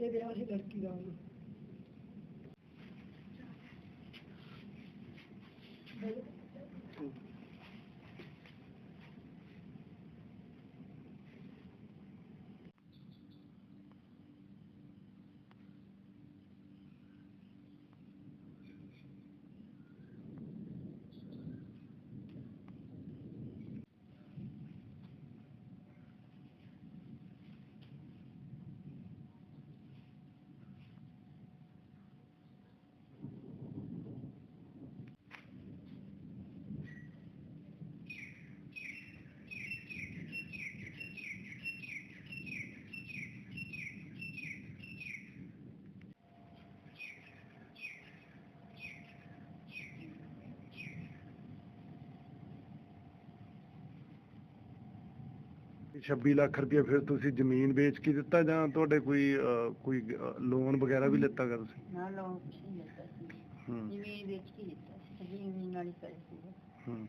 ਇਹ ਵਿਆਹ ਸੀ ਲੜਕੀ ਦਾ ਉਹਨੂੰ ਛੱਬੀ ਲੱਖ ਰੁਪਏ ਫਿਰ ਤੁਸੀਂ ਜ਼ਮੀਨ ਵੇਚ ਕੇ ਦਿੱਤਾ ਜਾਂ ਤੁਹਾਡੇ ਕੋਈ ਅਹ, ਕੋਈ ਲੋਨ ਵਗੈਰਾ ਵੀ ਲਿੱਤਾ ਗਾ ਤੁਸੀਂ? ਨਾ ਲੋਨ ਕੁਛ ਨਹੀਂ ਲਿੱਤਾ ਸੀ। ਹੂੰ। ਜਿਵੇਂ ਵੇਚ ਕੇ ਦਿੱਤਾ ਸੀ ਜ਼ਮੀਨ ਨਾਲ ਹੀ ਕਰੇ ਸੀ ਹੂੰ।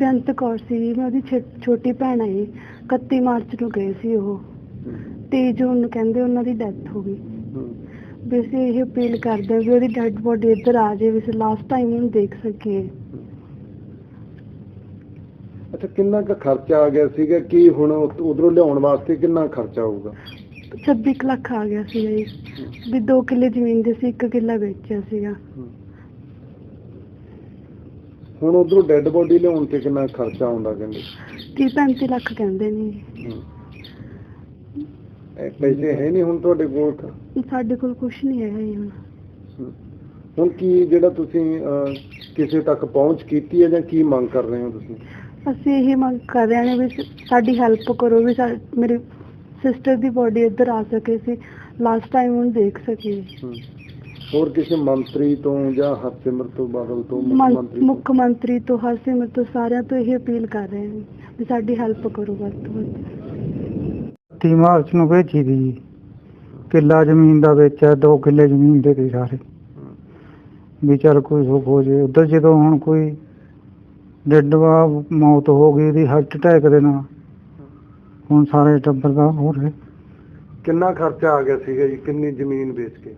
ਬੇਅੰਤ ਕੌਰ ਸੀ ਮੈਂ ਉਹਦੀ ਛੇ- ਛੋਟੀ ਭੈਣ ਆਈ 31 ਮਾਰਚ ਨੂੰ ਗਏ ਸੀ ਉਹ। 23 ਜੂਨ ਨੂੰ ਕਹਿੰਦੇ ਉਹਨਾਂ ਦੀ ਡੈਥ ਹੋ ਗਈ। ਵੀ ਅਸੀਂ ਇਹ ਅਪੀਲ ਕਰਦੇ ਹਾਂ ਵੀ ਉਹਦੀ ਡੈਡ ਬੋਡੀ ਇੱਧਰ ਆ ਜਾਏ ਵੀ ਅਸੀਂ ਲਾਸਟ ਟਾਈਮ ਉਹਨੂੰ ਦੇਖ ਸਕੀਏ। ਅੱਛਾ ਕਿੰਨਾ ਕੁ ਖਰਚਾ ਆ ਗਿਆ ਸੀਗਾ ਕੀ ਹੁਣ ਉਧਰੋਂ ਲਿਆਉਣ ਵਾਸਤੇ ਕਿੰਨਾ ਖਰਚਾ ਹੋਊਗਾ? 26 ਕੁ ਲੱਖ ਆ ਗਿਆ ਸੀ ਜੀ। ਵੀ 2 ਕਿੱਲੇ ਜ਼ਮੀਨ ਦੇ ਸੀ 1 ਕਿੱਲਾ ਵੇਚਿਆ ਸੀਗਾ। ਹੁਣ ਉਧਰੋਂ ਡੈੱਡ ਬੋਡੀ ਲਿਆਉਣ ਤੇ ਕਿੰਨਾ ਖਰਚਾ ਆਉਂਦਾ ਕਹਿੰਦੇ? 30 35 ਲੱਖ ਕਹਿੰਦੇ ਨੇ। ਇਹ ਪੈਸੇ ਹੈ ਨਹੀਂ ਹੁਣ ਤੁਹਾਡੇ ਕੋਲ ਸਾਡੇ ਕੋਲ ਕੁਝ ਨਹੀਂ ਹੈਗਾ ਜੀ ਹੁਣ। ਹੁਣ ਕੀ ਜਿਹੜਾ ਤੁਸੀਂ ਅਹ, ਕਿਸੇ ਤੱਕ ਪਹੁੰਚ ਕੀਤੀ ਹੈ ਜਾਂ ਕੀ ਮੰਗ ਕਰ ਰਹੇ ਹੋ ਤੁਸੀਂ? ਅਸੀਂ ਇਹ ਮੰਗ ਕਰ ਰਹੇ ਹਾਂ ਵੀ ਸ- ਸਾਡੀ ਹੈਲਪ ਕਰੋ ਵੀ ਸਾ- ਮੇਰੀ ਸਿਸਟਰ ਦੀ ਬੋਡੀ ਇੱਧਰ ਆ ਸਕੇ ਸੀ। ਲਾਸਟ ਟਾਈਮ ਉਹਨੂੰ ਦੇਖ ਸਕੀਏ ਹੋਰ ਕਿਸੇ ਮੰਤਰੀ ਤੋਂ ਜਾਂ ਹਰਸਿਮਰਤ ਤੋਂ ਬਾਦਲ ਤੋਂ ਮੁੱਖ ਮੰਤਰੀ ਤੋਂ? ਮੁੱਖ ਮੰਤਰੀ ਤੋਂ ਹਰਸਿਮਰਤ ਤੋਂ ਸਾਰਿਆਂ ਤੋਂ ਇਹ ਅਪੀਲ ਕਰ ਰਹੇ ਹਾਂ ਵੀ ਸਾਡੀ ਹੈਲਪ ਕਰੋ ਵੱਧ ਤੋਂ ਵੱਧ। 30 ਮਾਰਚ ਨੂੰ ਵੇਚੀ ਦੀ। ਕਿੱਲਾ ਜ਼ਮੀਨ ਦਾ ਵੇਚਿਆ 2 ਕਿੱਲੇ ਜ਼ਮੀਨ ਦੇ ਦੇ ਸਾਰੇ। ਵੀ ਚੱਲ ਕੋਈ ਸੁੱਖ ਹੋ ਜੇ। ਉਧਰ ਜਦੋਂ ਹੁਣ ਕੋਈ ਡੱਡਵਾ ਮੌਤ ਹੋ ਗਈ ਦੀ ਹਾਰਟ ਅਟੈਕ ਦੇ ਨਾਲ ਹੁਣ ਸਾਰੇ ਟੱਬਰ ਦਾ ਹੋ ਰਿਹਾ। ਕਿੰਨਾ ਖਰਚਾ ਆ ਗਿਆ ਸੀਗਾ ਜੀ? ਕਿੰਨੀ ਜ਼ਮੀਨ ਵੇਚ ਕੇ?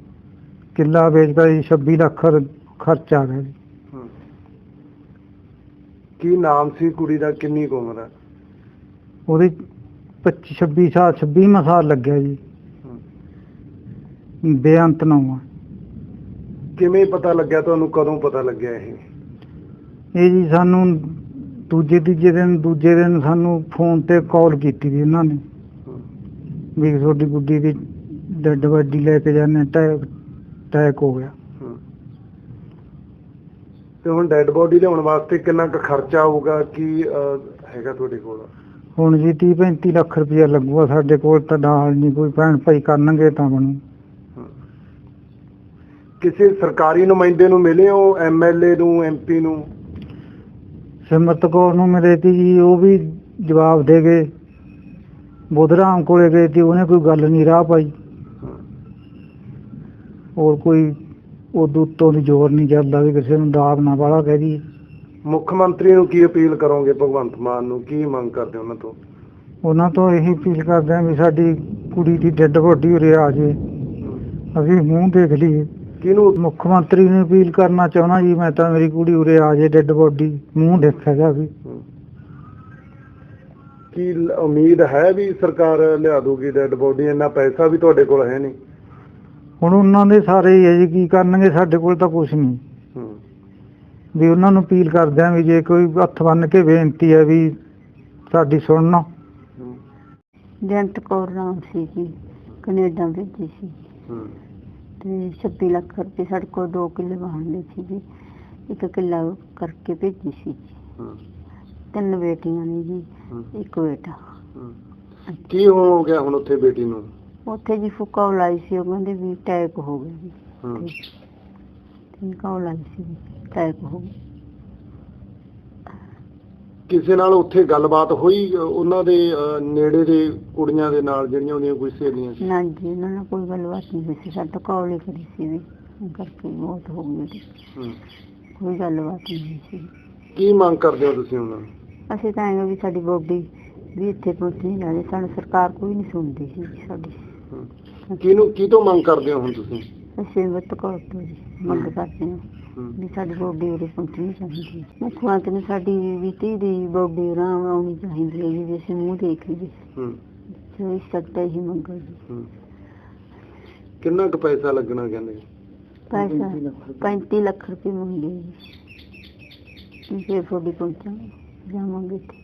ਕਿੱਲਾ ਵੇਚਦਾ ਜੀ 26 ਲੱਖ ਰ- ਖਰਚ ਆ ਗਿਆ ਜੀ ਕੀ ਨਾਮ ਸੀ ਕੁੜੀ ਦਾ? ਕਿੰਨੀ ਕੁ ਉਮਰ ਹੈ ਉਹਦੀ 25 26 ਸਾਲ 26 ਸਾਲ ਲੱਗਿਆ ਜੀ। ਬੇਅੰਤ ਨਾਮ ਆ ਕਿਵੇਂ ਪਤਾ ਲੱਗਿਆ ਤੁਹਾਨੂੰ? ਕਦੋਂ ਪਤਾ ਲੱਗਿਆ ਇਹ? ਇਹ ਜੀ ਸਾਨੂੰ ਦੂਜੇ ਤੀਜੇ ਦਿਨ ਦੂਜੇ ਦਿਨ ਸਾਨੂੰ ਫੋਨ ਤੇ ਕਾਲ ਕੀਤੀ ਸੀ ਇਹਨਾਂ ਨੇ। ਵੀ ਤੁਹਾਡੀ ਗੁੱਡੀ ਦੀ ਡੱਡ ਵੱਡੀ ਲੈ ਕੇ ਜਾਂਦੇ ਟੈਕ ਟੈਕ ਹੋ ਗਿਆ। ਹਮ। ਤੇ ਹੁਣ ਡੈੱਡ ਬੋਡੀ ਲਿਆਉਣ ਵਾਸਤੇ ਕਿੰਨਾ ਕੁ ਖਰਚਾ ਆਊਗਾ? ਕੀ ਅਹ, ਹੈਗਾ ਤੁਹਾਡੇ ਕੋਲ? ਹੁਣ ਜੀ 30 35 ਲੱਖ ਰੁਪਇਆ ਲੱਗੂਗਾ ਸਾਡੇ ਕੋਲ ਤਾਂ ਨਾਲ ਨਹੀਂ ਕੋਈ ਭੈਣ ਭਾਈ ਕਰਨਗੇ ਤਾਂ ਬਣੂ। ਕਿਸੇ ਸਰਕਾਰੀ ਨੁਮਾਇੰਦੇ ਨੂੰ ਮਿਲੇ ਹੋ ਐਮਐਲਏ ਨੂੰ ਐਮਪੀ ਨੂੰ? ਸਿਮਰਤ ਕੌਰ ਨੂੰ ਮਿਲੇ ਤੀ ਜੀ ਉਹ ਵੀ ਜਵਾਬ ਦੇ ਗਏ। ਬੁੱਧਰਾਮ ਕੋਲੇ ਗਏ ਤੀ ਉਹਨੇ ਕੋਈ ਗੱਲ ਨਹੀਂ ਰਾਹ ਪਾਈ। ਹੋਰ ਕੋਈ ਉਹ ਉੱਤੋਂ ਦੀ ਜ਼ੋਰ ਨਹੀਂ ਚੱਲਦਾ ਵੀ ਕਿਸੇ ਨੂੰ ਦਾਬ ਨਾ ਵਾਲਾ ਕਹਿ ਦੀ ਮੁੱਖ ਮੰਤਰੀ ਨੂੰ ਕੀ ਅਪੀਲ ਕਰੋਗੇ ਭਗਵੰਤ ਮਾਨ ਨੂੰ? ਕੀ ਮੰਗ ਕਰਦੇ ਉਹਨਾਂ ਤੋਂ? ਉਹਨਾਂ ਤੋਂ ਇਹੀ ਅਪੀਲ ਕਰਦੇ ਹਾਂ ਵੀ ਸਾਡੀ ਕੁੜੀ ਦੀ ਡੈੱਡ ਬੋਡੀ ਉਰੇ ਆ ਜੇ। ਅਸੀਂ ਮੂੰਹ ਦੇਖ ਲਈਏ। ਕਿਹਨੂੰ? ਮੁੱਖ ਮੰਤਰੀ ਨੂੰ ਅਪੀਲ ਕਰਨਾ ਚਾਹੁੰਦਾ ਜੀ ਮੈਂ ਤਾਂ ਮੇਰੀ ਕੁੜੀ ਉਰੇ ਆ ਜੇ ਡੈੱਡ ਬੋਡੀ ਮੂੰਹ ਦੇਖੇਗਾ ਵੀ ਕੀ ਉਮੀਦ ਹੈ ਵੀ ਸਰਕਾਰ ਲਿਆ ਦੂਗੀ ਡੈੱਡ ਬੋਡੀ? ਇੰਨਾ ਪੈਸਾ ਵੀ ਤੁਹਾਡੇ ਕੋਲ ਹੈ ਨਹੀਂ। ਹੁਣ ਉਹਨਾਂ ਦੇ ਸਾਰੇ ਹੀ ਹੈ ਜੀ ਕੀ ਕਰਨਗੇ ਸਾਡੇ ਕੋਲ ਤਾਂ ਕੁਝ ਨਹੀਂ। ਵੀ ਉਹਨਾਂ ਨੂੰ ਅਪੀਲ ਕਰਦੇ ਆ ਵੀ ਜੇ ਕੋਈ ਹੱਥ ਬੰਨ ਕੇ ਬੇਨਤੀ ਹੈ ਵੀ ਸਾਡੀ ਸੁਣਨਾ ਜੰਤ ਕੌਰ ਨਾਮ ਸੀ ਜੀ ਕੈਨੇਡਾ ਭੇਜੀ ਸੀ। ਹੂੰ। ਤੇ 26 ਲੱਖ ਰੁਪਏ ਸਾਡੇ ਕੋਲ 2 ਕਿੱਲੇ ਵਾਹਣਦੇ ਸੀ ਜੀ। ਇੱਕ ਕਿੱਲਾ ਕਰਕੇ ਭੇਜੀ ਸੀ ਤਿੰਨ ਬੇਟੀਆਂ ਨੇ ਜੀ ਇੱਕ ਬੇਟਾ। ਕੀ ਹੋ ਗਿਆ ਹੁਣ ਉੱਥੇ ਬੇਟੀ ਨੂੰ? ਉੱਥੇ ਜੀ ਫੁੱਕਾ ਲਾਈ ਸੀ ਉਹ ਕਹਿੰਦੇ ਵੀ ਟੈਕ ਹੋ ਗਿਆ ਜੀ। ਹੂੰ, ਲਾਈ ਸੀ ਟੈਕ ਹੋ ਗਿਆ। ਕਿਸੇ ਨਾਲ ਉੱਥੇ ਗੱਲਬਾਤ ਹੋਈ ਉਹਨਾਂ ਦੇ ਨੇੜੇ ਦੇ ਕੁੜੀਆਂ ਦੇ ਨਾਲ ਜਿਹੜੀਆਂ ਉਹਦੀਆਂ ਕੋਈ ਸਹੇਲੀਆਂ ਸੀ? ਨਾ ਜੀ ਉਹਨਾਂ ਨਾਲ ਕੋਈ ਗੱਲਬਾਤ ਨਹੀਂ ਹੋਈ ਸੀ ਸਾਡੇ ਤੋਂ ਕਾਲ ਹੀ ਕਰੀ ਸੀ ਵੀ ਕਰਕੇ ਮੌਤ ਹੋ ਗਈ ਉਹਦੀ। ਹੂੰ। ਕੋਈ ਗੱਲਬਾਤ ਨਹੀਂ ਸੀ। ਕੀ ਮੰਗ ਕਰਦੇ ਹੋ ਤੁਸੀਂ ਉਹਨਾਂ ਨੂੰ? ਅਸੀਂ ਤਾਂ ਐਂ ਵੀ ਸਾਡੀ ਬੋਡੀ ਵੀ ਇੱਥੇ ਪਹੁੰਚਣੀ ਜਾਵੇ ਸਾਨੂੰ ਸਰਕਾਰ ਕੋਈ ਨਹੀਂ ਸੁਣਦੀ ਸੀ ਸਾਡੀ। ਕਿਹਨੂੰ ਕੀ ਤੋਂ ਮੰਗ ਕਰਦੇ ਹੋ ਹੁਣ ਤੁਸੀਂ? ਅਸੀਂ ਵੱਤ ਕੋਲ ਤੋਂ ਜੀ ਮੰਗ ਕਰਦੇ ਹਾਂ ਹੂੰ। ਵੀ ਸਾਡੀ ਬੋਡੀ ਉਰੇ ਪਹੁੰਚਣੀ ਚਾਹੀਦੀ ਹੈ। ਮੁਖਵੰਤ ਨੂੰ ਸਾਡੀ ਵੀ ਧੀ ਦੀ ਬੋਡੀ ਉਰਾਂ ਆਉਣੀ ਚਾਹੀਦੀ ਹੈ ਜੀ ਵੀ ਅਸੀਂ ਮੂੰਹ ਦੇਖ ਲਈਏ। ਹੂੰ, ਜੋ ਇਸ ਸਕਦਾ ਹੀ ਮੰਗੋ ਜੀ ਹੂੰ। ਕਿੰਨਾ ਕੁ ਪੈਸਾ ਲੱਗਣਾ ਕਹਿੰਦੇ? ਪੈਸਾ 35 ਲੱਖ ਰੁਪਏ ਮੰਗੇ ਜੀ। ਫਿਰ ਤੁਹਾਡੀ ਪਹੁੰਚਾਂਗੇ ਜਾਵਾਂਗੇ ਇੱਥੇ।